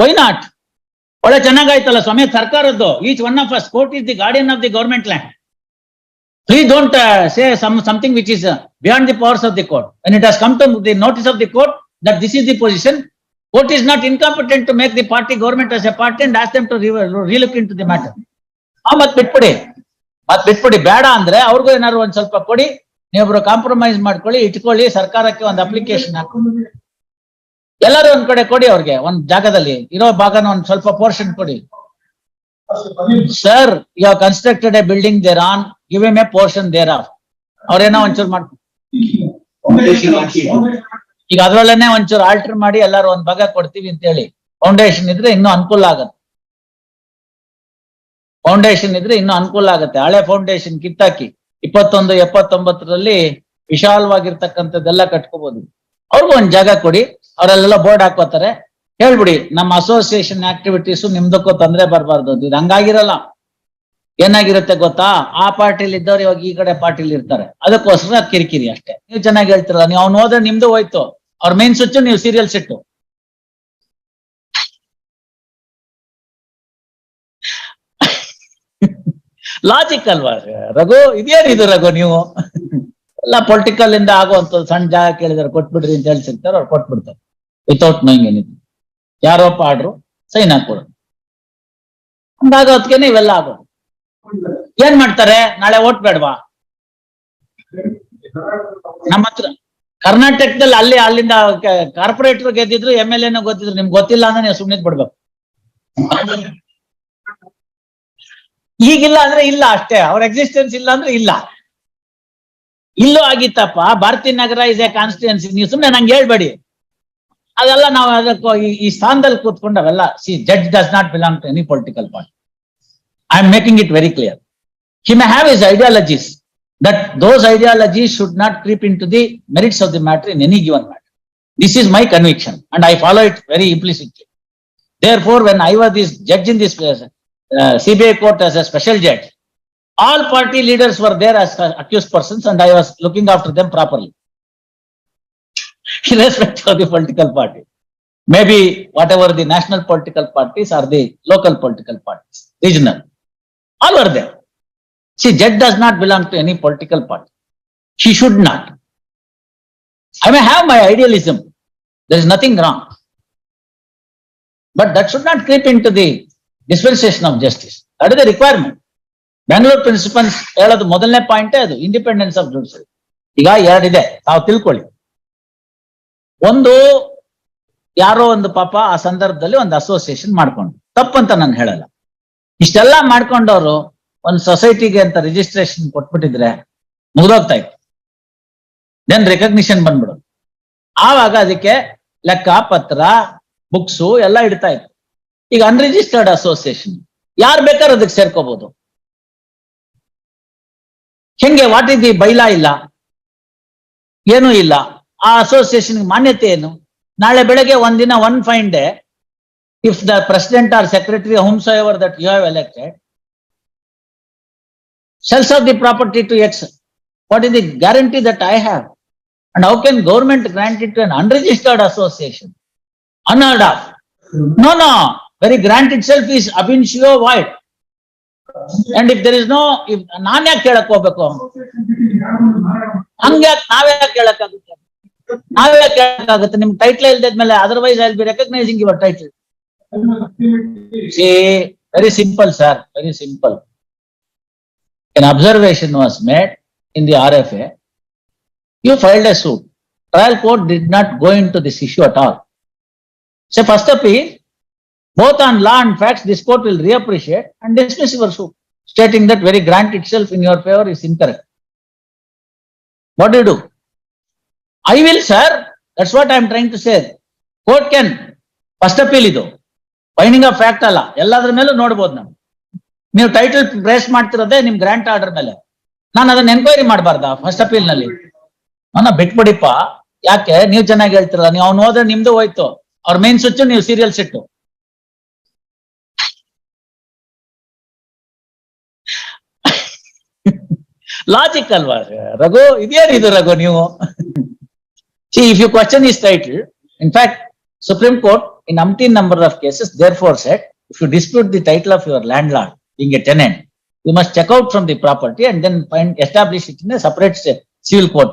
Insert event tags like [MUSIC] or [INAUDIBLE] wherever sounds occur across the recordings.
Y not ಒಳ್ಳೆ ಚೆನ್ನಾಗಾಯ್ತಲ್ಲ ಸ್ವಾಮಿ ಸರ್ಕಾರದ್ದು. Each one of us court is the guardian of the government land please don't say some something which is beyond the powers of the court and it has come to the notice of the court that this is the position court is not incompetent to make the party government as a party and ask them to relook into the matter ಆ ಮತ್ ಬಿಟ್ಬಿಡಿ. ಮತ್ ಬಿಟ್ಬಿಡಿ. ಬೇಡ ಅಂದ್ರೆ ಅವ್ರಿಗೂ ಏನಾದ್ರು ಒಂದ್ ಸ್ವಲ್ಪ ಕೊಡಿ. ನೀವೊಬ್ರು ಕಾಂಪ್ರಮೈಸ್ ಮಾಡ್ಕೊಳ್ಳಿ, ಇಟ್ಕೊಳ್ಳಿ, ಸರ್ಕಾರಕ್ಕೆ ಒಂದು ಅಪ್ಲಿಕೇಶನ್ ಹಾಕು ಎಲ್ಲರೂ ಒಂದ್ ಕಡೆ ಕೊಡಿ ಅವ್ರಿಗೆ, ಒಂದ್ ಜಾಗದಲ್ಲಿ. ಇರೋ ಭಾಗನ ಒಂದ್ ಸ್ವಲ್ಪ ಪೋರ್ಷನ್ ಕೊಡಿ. Sir you constructed a building there on give em a portion thereof ಅವ್ರೇನೋ ಒಂಚೂರು ಮಾಡ್ ಈಗ ಅದ್ರಲ್ಲೇನೆ ಒಂಚೂರು ಆಲ್ಟರ್ ಮಾಡಿ ಎಲ್ಲಾರು ಒಂದ್ ಭಾಗ ಕೊಡ್ತೀವಿ ಅಂತ ಹೇಳಿ. ಫೌಂಡೇಶನ್ ಇದ್ರೆ ಇನ್ನೂ ಅನುಕೂಲ ಆಗತ್ತೆ. ಫೌಂಡೇಶನ್ ಇದ್ರೆ ಇನ್ನೂ ಅನುಕೂಲ ಆಗುತ್ತೆ. ಹಳೆ ಫೌಂಡೇಶನ್ ಕಿತ್ತಾಕಿ, ಇಪ್ಪತ್ತೊಂದು, ಎಪ್ಪತ್ತೊಂಬತ್ತರಲ್ಲಿ ವಿಶಾಲವಾಗಿರ್ತಕ್ಕಂಥದ್ದೆಲ್ಲ ಕಟ್ಕೋಬಹುದು ಅವ್ರಿಗೂ ಒಂದ್ ಜಾಗ ಕೊಡಿ. ಅವರೆಲ್ಲ ಬೋರ್ಡ್ ಹಾಕೋತಾರೆ ಹೇಳ್ಬಿಡಿ, ನಮ್ಮ ಅಸೋಸಿಯೇಷನ್ ಆಕ್ಟಿವಿಟೀಸ್ ನಿಮ್ದಕ್ಕೂ ತೊಂದರೆ ಬರಬಾರ್ದು. ಇದು ಹಂಗಾಗಿರಲ್ಲ. ಏನಾಗಿರುತ್ತೆ ಗೊತ್ತಾ? ಆ ಪಾರ್ಟಿಲಿ ಇದ್ದವ್ರು ಇವಾಗ ಈ ಕಡೆ ಪಾರ್ಟಿಲಿ ಇರ್ತಾರೆ. ಅದಕ್ಕೋಸ್ಕರ ಕಿರಿಕಿರಿ ಅಷ್ಟೇ. ನೀವು ಚೆನ್ನಾಗಿ ಹೇಳ್ತಿರಲ್ಲ. ನೀವು ಅವ್ನು ಹೋದ್ರೆ ನಿಮ್ದು ಹೋಯ್ತು. ಅವ್ರ ಮೇನ್ ಸ್ವಿಚ್ ನೀವು ಸೀರಿಯಲ್ಸ್ ಇಟ್ಟು ಲಾಜಿಕ್ ಅಲ್ವಾ? ರಘು ಇದೇನಿದು ರಘು ನೀವು? ಎಲ್ಲ ಪೊಲಿಟಿಕಲ್ ಇಂದ ಆಗುವಂತ ಸಣ್ಣ ಜಾಗ ಕೇಳಿದಾರೆ, ಕೊಟ್ಬಿಡ್ರಿ ಅಂತ ಹೇಳ್ಸಿರ್ತಾರೆ ಅವ್ರು ಕೊಟ್ಬಿಡ್ತಾರೆ. ವಿತೌಟ್ ನೋಯಿಂಗ್ ಎನಿಥಿಂಗ್ ಯಾರೋಪ್ಪ ಆಡ್ರು ಸೈನ್ ಹಾಕೊಡೋದು ಅದಕ್ಕೆ ಇವೆಲ್ಲ ಆಗೋದು. ಏನ್ ಮಾಡ್ತಾರೆ? ನಾಳೆ ಓಟ್ ಬೇಡವಾ? ನಮ್ಮ ಹತ್ರ ಕರ್ನಾಟಕದಲ್ಲಿ ಅಲ್ಲಿ, ಅಲ್ಲಿಂದ ಕಾರ್ಪೊರೇಟರ್ ಗೆದ್ದಿದ್ರು ಎಂ ಎಲ್ ಎನ ಗೊತ್ತಿದ್ರು. ನಿಮ್ಗೆ ಗೊತ್ತಿಲ್ಲ ಅಂದ್ರೆ ನೀವು ಸುಮ್ಮನೆ ಬಿಡ್ಬೇಕು ಈಗಿಲ್ಲ ಅಂದ್ರೆ ಇಲ್ಲ ಅಷ್ಟೇ. ಅವ್ರ ಎಕ್ಸಿಸ್ಟೆನ್ಸ್ ಇಲ್ಲ ಅಂದ್ರೆ ಇಲ್ಲ. ಇಲ್ಲೂ ಆಗಿತ್ತಪ್ಪ. Bharathi Nagar is a constituency ನೀವು ಸುಮ್ಮನೆ ನಂಗೆ ಹೇಳ್ಬೇಡಿ. ಅದೆಲ್ಲ ನಾವು ಅದಕ್ಕೂ ಈ- ಈ ಸ್ಥಾನದಲ್ಲಿ ಕೂತ್ಕೊಂಡು ಅವೆಲ್ಲ see judge does not belong to any political party I am making it very clear he may have his ideologies that those ideologies should not creep into the merits of the matter in any given matter this is my conviction and i follow it very implicitly therefore when i was this judge in this uh, cbi court as a special judge all party leaders were there as accused persons and i was looking after them properly [LAUGHS] irrespective of the political party maybe whatever the national political parties or the local political parties regional all were there See, judge does not belong to any political party. She should not. I may have my idealism. There is nothing wrong. But that should not creep into the dispensation of justice. That is the requirement. Bangalore principals ಹೇಳೋದು ಮೊದಲನೇ ಪಾಯಿಂಟೇ ಅದು independence of judiciary ಈಗ ಎರಡಿದೆ ತಾವು ತಿಳ್ಕೊಳ್ಳಿ ಒಂದು ಯಾರೋ ಒಂದು ಪಾಪ ಆ ಸಂದರ್ಭದಲ್ಲಿ ಒಂದು ಅಸೋಸಿಯೇಷನ್ ಮಾಡ್ಕೊಂಡು ತಪ್ಪಂತ ನಾನು ಹೇಳಲ್ಲ. ಇಷ್ಟೆಲ್ಲ ಮಾಡ್ಕೊಂಡವರು ಒಂದು ಸೊಸೈಟಿಗೆ ಅಂತ ರಿಜಿಸ್ಟ್ರೇಷನ್ ಕೊಟ್ಬಿಟ್ಟಿದ್ರೆ ಮುಗಿದೋಗ್ತಾ ಇತ್ತು. ದೆನ್ ರೆಕಗ್ನಿಷನ್ ಬಂದ್ಬಿಡೋದು. ಆವಾಗ ಅದಕ್ಕೆ ಲೆಕ್ಕ, ಪತ್ರ ಬುಕ್ಸು ಎಲ್ಲ ಇಡ್ತಾ ಇತ್ತು. ಈಗ ಅನ್ರಿಜಿಸ್ಟರ್ಡ್ ಅಸೋಸಿಯೇಷನ್ ಯಾರು ಬೇಕಾದ್ರೂ ಅದಕ್ಕೆ ಸೇರ್ಕೋಬಹುದು ಹೆಂಗೆ ವಾಟ್ ಇದ್ ಬೈಲಾ ಇಲ್ಲ? ಏನೂ ಇಲ್ಲ. ಆ ಅಸೋಸಿಯೇಷನ್ ಮಾನ್ಯತೆ ಏನು ನಾಳೆ ಬೆಳಗ್ಗೆ ಒಂದಿನ one fine day if the president or secretary home so ever that you have elected sells off the property to X. What is the guarantee that I have? And how can government grant it to an unregistered association? Unheard of. No, no, very grant itself is ab initio void. And if there is no, if ನಾನ್ ಯಾಕೆ ಕೇಳಕ್ ಹೋಗ್ಬೇಕು ಹಂಗ್ಯಾಕ್ ನಾವ್ಯಾಕೆ ಕೇಳಕ್ಕಾಗುತ್ತೆ ನಾವೇ ಕೇಳಕ್ಕಾಗುತ್ತೆ ನಿಮ್ title ಇಲ್ದಿದ್ಮೇಲೆ otherwise I be recognising your title see very simple sir very simple an observation was made in the RFA, you filed a suit. Trial court did not go into this issue at all. So first appeal, both on law and facts, this court will reappreciate and dismiss your suit, stating that very grant itself in your favor is incorrect. What do you do? I will sir that's what I am trying to say court can first appeal ಇದು. Binding of fact ಅಲ್ಲ. ಎಲ್ಲದ್ರ ಮೇಲೂ ನೋಡ್ಬೋದು ನಾವು. ನೀವು title praise ಮಾಡ್ತಿರೋದೇ ನಿಮ್ grant order ಮೇಲೆ. ನಾನು ಅದನ್ನ ಎನ್ಕ್ವೈರಿ ಮಾಡಬಾರ್ದ ಫಸ್ಟ್ ಅಪೀಲ್ನಲ್ಲಿ? ನನ್ನ ಬಿಟ್ಬಿಡಿಪ್ಪ. ಯಾಕೆ? ನೀವು ಚೆನ್ನಾಗಿ ಹೇಳ್ತಿರಲ್ಲ ನೀವು ಅವ್ನು ಹೋದ್ರೆ ನಿಮ್ದು ಹೋಯ್ತು. ಅವ್ರ ಮೇನ್ ಸ್ವಿಚ್ ನೀವು ಸೀರಿಯಲ್ ಸಿಟ್ಟು. ಲಾಜಿಕ್ ಅಲ್ವಾ? ರಘು, ಇದೇನಿದು ರಘು ನೀವು? C if your question is titled, in fact, Supreme Court in umpteen number of cases, therefore said, if you dispute the title of your landlord, being a tenant, you must check out from the property and then find, establish it in a separate se- civil court.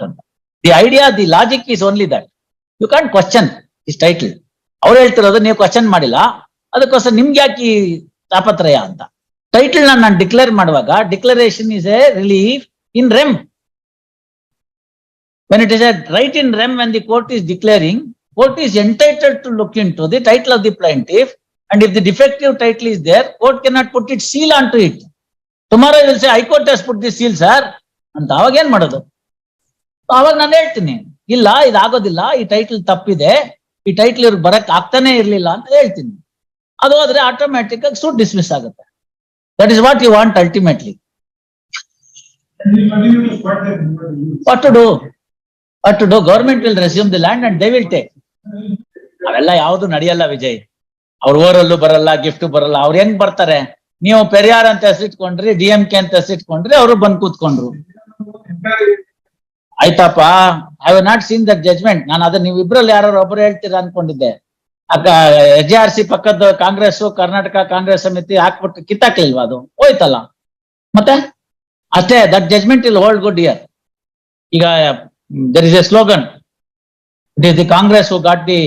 The idea, the logic is only that. You can't question his title. ಅವ್ರು ಹೇಳ್ತಿರೋದು ನೀವು question ಮಾಡಿಲ್ಲ ಅದಕ್ಕೋಸ್ಕರ ನಿಮ್ಗೆ ಯಾಕೆ ತಾಪತ್ರಯ ಅಂತ title ನಾನು declare ಮಾಡುವಾಗ declaration is a relief in rem when it is a right in rem when the court is declaring court is entitled to look into the title of the plaintiff and if the defective title is there court cannot put its seal onto it tomorrow you will say high court has put the seal sir ಅಂತ ಅವಾಗ ಏನ್ ಮಾಡೋದು ಅವಾಗ ನಾನು ಹೇಳ್ತೀನಿ ಇಲ್ಲ ಇದಾಗೋದಿಲ್ಲ ಈ title ತಪ್ಪಿದೆ ಈ ಟೈಟಲ್ ಇವ್ರಿಗೆ ಬರಕ್ ಆಗ್ತಾನೆ ಇರ್ಲಿಲ್ಲ ಅಂತ ಹೇಳ್ತೀನಿ ಅದು ಹೋದ್ರೆ ಆಟೋಮ್ಯಾಟಿಕ್ ಆಗಿ ಸೂಟ್ ಡಿಸ್ಮಿಸ್ ಆಗುತ್ತೆ that is what you want ultimately what to do what to do government will resume the land and they will take ಅವೆಲ್ಲ ಯಾವ್ದು ನಡೆಯಲ್ಲ ವಿಜಯ್. ಅವ್ರ ಊರಲ್ಲೂ ಬರಲ್ಲ ಗಿಫ್ಟ್ ಬರಲ್ಲ, ಅವ್ರು ಹೆಂಗ್ ಬರ್ತಾರೆ? ನೀವು ಪೆರಿಯಾರ್ ಅಂತ ಹೆಸರಿಟ್ಕೊಂಡ್ರಿ ಡಿ ಎಂ ಕೆ ಅಂತ ಹೆಸರಿಟ್ಕೊಂಡ್ರಿ ಅವರು ಬಂದ್ ಕೂತ್ಕೊಂಡ್ರು. ಆಯ್ತಪ್ಪ I have not seen that judgment ನಾನು ಅದನ್ನ ನೀವು ಇಬ್ರಲ್ಲಿ ಯಾರು ಒಬ್ರು ಹೇಳ್ತೀರಾ ಅನ್ಕೊಂಡಿದ್ದೆ. ಎಚ್ ಆರ್ ಸಿ ಪಕ್ಕದ ಕಾಂಗ್ರೆಸ್ ಕರ್ನಾಟಕ ಕಾಂಗ್ರೆಸ್ ಸಮಿತಿ ಹಾಕ್ಬಿಟ್ಟು ಕಿತ್ತಾಕ್ಲಿಲ್ವಾ ಅದು? ಹೋಯ್ತಲ್ಲ. ಮತ್ತೆ? ಅಷ್ಟೇ that judgment will hold good here ಈಗ There is a slogan it is the Congress who got the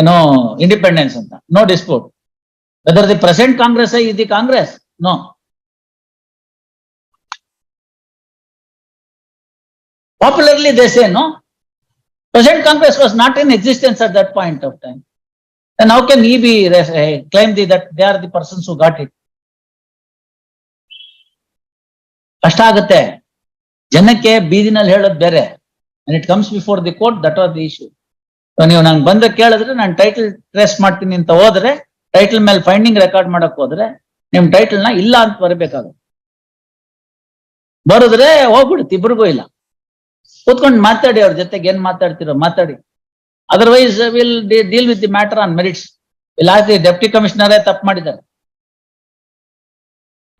ಏನೋ ಇಂಡಿಪೆಂಡೆನ್ಸ್ ಅಂತ no dispute whether the present Congress is the Congress no Popularly, they say no. Present Congress was not in existence at that point of time. Then how can he be res- eh, claim the, that they are the persons who got it? ಕಷ್ಟ ಆಗುತ್ತೆ ಜನಕ್ಕೆ ಬೀದಿನಲ್ಲಿ ಹೇಳೋದು ಬೇರೆ. And it comes before the court that are the issue ನೀವು ನಂಗೆ ಬಂದ ಕೇಳಿದ್ರೆ ನಾನು ಟೈಟಲ್ ಟ್ರೇಸ್ ಮಾಡ್ತೀನಿ ಅಂತ ಹೋದ್ರೆ ಟೈಟಲ್ ಮೇಲೆ ಫೈಂಡಿಂಗ್ ರೆಕಾರ್ಡ್ ಮಾಡಕ್ ಹೋದ್ರೆ, ನಿಮ್ ಟೈಟಲ್ನ ಇಲ್ಲ ಅಂತ ಬರಬೇಕಾಗುತ್ತೆ. ಬರೋದ್ರೆ ಹೋಗ್ಬಿಡುತ್ತೆ ಇಬ್ರಿಗೂ ಇಲ್ಲ. ಕೂತ್ಕೊಂಡು ಮಾತಾಡಿ ಅವ್ರ ಜೊತೆಗೆ ಏನ್ ಮಾತಾಡ್ತಿರೋ ಮಾತಾಡಿ. Otherwise will deal with the matter on merits ಇಲ್ಲ ಡೆಪ್ಟಿ ಕಮಿಷನರೇ ತಪ್ಪು ಮಾಡಿದ್ದಾರೆ.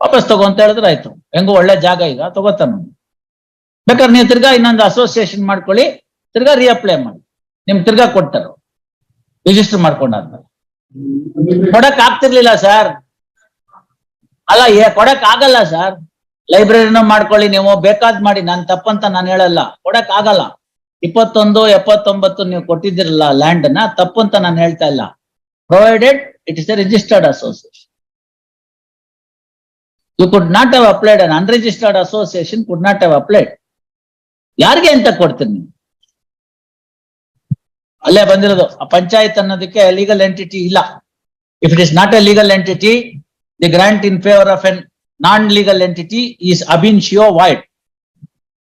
ವಾಪಸ್ ತಗೋ ಅಂತ ಹೇಳಿದ್ರೆ ಆಯ್ತು. ಹೆಂಗೋ ಒಳ್ಳೆ ಜಾಗ ಈಗ, ತಗೋತಾನ ಬೇಕಾದ್ರೆ ನೀವು ತಿರ್ಗಾ ಇನ್ನೊಂದು ಅಸೋಸಿಯೇಷನ್ ಮಾಡ್ಕೊಳ್ಳಿ, ತಿರ್ಗಾ ರೀಅಪ್ಲೈ ಮಾಡಿ. ನಿಮ್ ತಿರ್ಗಾ ಕೊಡ್ತಾರೋ ರಿಜಿಸ್ಟರ್ ಮಾಡ್ಕೊಂಡಾದ್ಮೇಲೆ. ಕೊಡಕ್ ಆಗ್ತಿರ್ಲಿಲ್ಲ ಸರ್ ಅಲ್ಲ ಕೊಡಕ್ ಆಗಲ್ಲ ಸರ್ ಲೈಬ್ರರಿನೂ ಮಾಡ್ಕೊಳ್ಳಿ ನೀವು, ಬೇಕಾದ್ ಮಾಡಿ. ನಾನ್ ತಪ್ಪಂತ ನಾನು ಹೇಳಲ್ಲ. ಕೊಡಕ್ ಆಗಲ್ಲ ಇಪ್ಪತ್ತೊಂದು, ಎಪ್ಪತ್ತೊಂಬತ್ತು ನೀವು ಕೊಟ್ಟಿದ್ದಿರಲ್ಲ ಲ್ಯಾಂಡ್ನ ತಪ್ಪಂತ ನಾನು ಹೇಳ್ತಾ ಇಲ್ಲ. Provided it is a registered association you could not have applied an unregistered association could not have applied ಯಾರಿಗೆ ಅಂತ ಕೊಡ್ತೀನಿ ನೀವು? ಅಲ್ಲೇ ಬಂದಿರೋದು, ಆ ಪಂಚಾಯತ್ ಅನ್ನೋದಕ್ಕೆ ಲೀಗಲ್ ಎಂಟಿಟಿ ಇಲ್ಲ. If it is not a legal entity the grant in favour of an non legal entity is ab ಶಿಯೋ void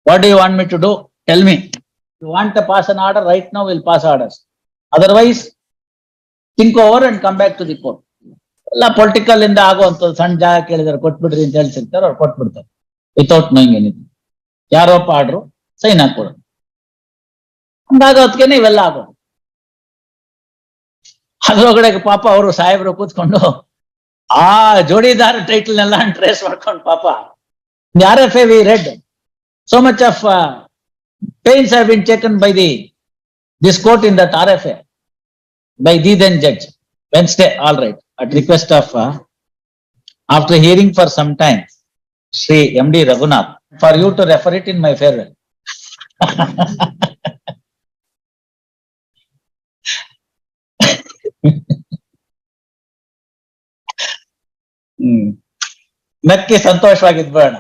what you want me to do tell me you want to pass an order right now will pass orders otherwise think over and come back to the court ಎಲ್ಲ political ಇಂದ ಆಗುವಂತ ಸಣ್ಣ ಜಾಗ ಕೇಳಿದಾರೆ, ಕೊಟ್ಬಿಡ್ರಿ ಅಂತ ಹೇಳ್ಸಿರ್ತಾರೆ ಅವ್ರು ಕೊಟ್ಬಿಡ್ತಾರೆ. Without knowing anything ಯಾರೋ ಆಡ್ರು ಸೈನ್ ಹಾಕೊಡು ಹಂಗಾಗೋದ್ಕೇನೆ ಇವೆಲ್ಲ ಆಗೋದು ಅದ್ರೊಳಗಡೆ ಪಾಪ ಅವರು ಸಾಹೇಬ್ರು ಕೂತ್ಕೊಂಡು ಆ ಜೋಡಿದಾರ ಟೈಟಲ್ ನೆಲ್ಲ ಟ್ರೇಸ್ ಮಾಡ್ಕೊಂಡು ಪಾಪ R F A we read so much of pains have been taken by the this court in that R F A by the then judge Wednesday, all right, at request of, uh, after hearing for some time, Sri MD Raghunath, for you to refer it in my farewell. hmm ನಕ್ಕಿ ಸಂತೋಷವಾಗಿದ್ಬೇಡ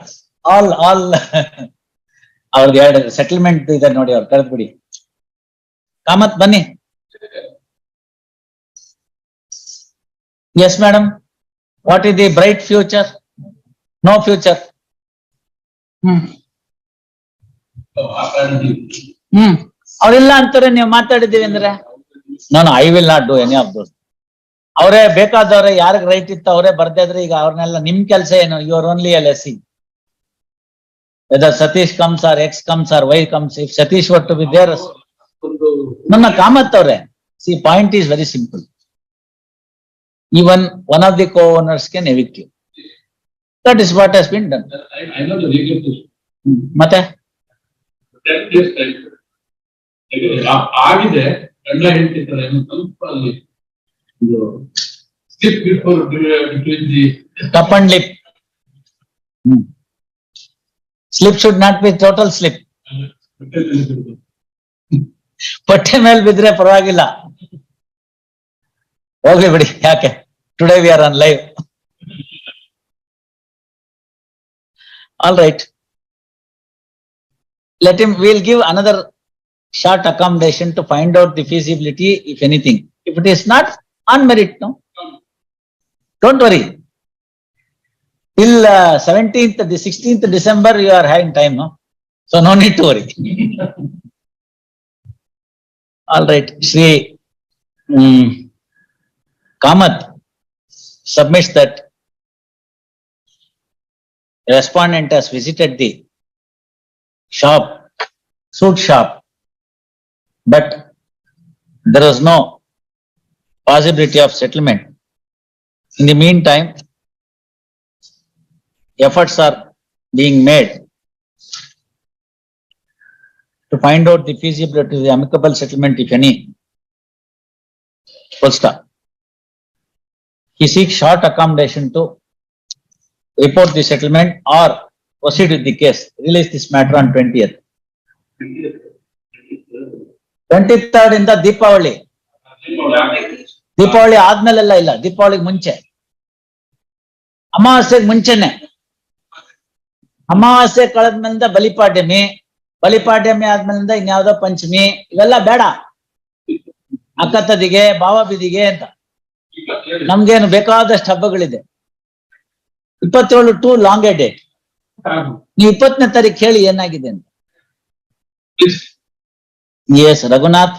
all all [LAUGHS] ಅವ್ರಿಗೆ ಎರಡು settlement ಇದೆ ನೋಡಿ ಅವ್ರು ಕರೆದ್ಬಿಡಿ ಕಾಮತ್ ಬನ್ನಿ Yes, madam. What is the bright future? No future. ಹ್ಮ್ ಹ್ಮ್. ಅವ್ರಿಲ್ಲ ಅಂತಾರೆ ನೀವು ಮಾತಾಡಿದೀವಿ ಅಂದ್ರೆ? ನಾನು I will not do any of those ಅವರೇ ಬೇಕಾದವ್ರೆ ಯಾರಿಗ್ ರೈಟ್ ಇತ್ತು ಅವರೇ ಬರ್ದೇ ಇದ್ರೆ ಈಗ ಅವ್ರನ್ನೆಲ್ಲ ನಿಮ್ ಕೆಲಸ ಏನು? You are only L S C whether Satish comes or X comes or Y comes if Satish ought to be there ನನ್ನ ಕಾಮತ್ ಅವ್ರೆ. See point is very simple even one of the co owners can evict you that is what has been done ಮತ್ತೆ Ten days time. ಈಗ ಆ- ಆಗಿದೆ ಗಂಡ ಹೇಳ್ತಿರ್ತಾರೆ ಸ್ವಲ್ಪ ಅಲ್ಲಿ uh. Hmm. Slip should not be total slip. ಪಟ್ಟೆ ಮೇಲೆ ಬಿದ್ರೆ ಪರವಾಗಿಲ್ಲ ಹೋಗ್ಲಿ ಬಿಡಿ ಯಾಕೆ today we are on live all right let him, we'll give another short accommodation to find out the feasibility, if anything. If it is not, on merit, no? Don't worry. Till uh, 17th, the 16th December, you are having time, no? So no need to worry. [LAUGHS] All right, Sri um, Kamath submits that respondent has visited the shop, suit shop, but there was no possibility of settlement. In the meantime, efforts are being made to find out the feasibility of the amicable settlement, if any. Full stop. He seeks short accommodation to report the settlement or proceed with the case. Release this matter on twentieth. Twenty-third ಇಂದ ದೀಪಾವಳಿ. ದೀಪಾವಳಿ ಆದ್ಮೇಲೆಲ್ಲ ಇಲ್ಲ, ದೀಪಾವಳಿಗೆ ಮುಂಚೆ. ಅಮಾವಾಸ್ಯೆಗೆ ಮುಂಚೆನೆ. ಅಮಾವಾಸ್ಯೆ ಕಳೆದ್ಮೇಲಿಂದ ಬಲಿಪಾಡ್ಯಮಿ, ಬಲಿಪಾಡ್ಯಮಿ ಆದ್ಮೇಲಿಂದ ಇನ್ಯಾವುದೋ ಪಂಚಮಿ, ಇವೆಲ್ಲ ಬೇಡ. ಅಕ್ಕತದಿಗೆ, ಭಾವಬೀದಿಗೆ ಅಂತ. ನಮ್ಗೇನು ಬೇಕಾದಷ್ಟು ಹಬ್ಬಗಳಿದೆ. ಇಪ್ಪತ್ತೇಳು ಟು ಲಾಂಗ್ ಡೇಟ್. ನೀವು ಇಪ್ಪತ್ತನೇ ತಾರೀಕು ಹೇಳಿ ಏನಾಗಿದೆ ಅಂತ. ಎಸ್ ರಘುನಾಥ್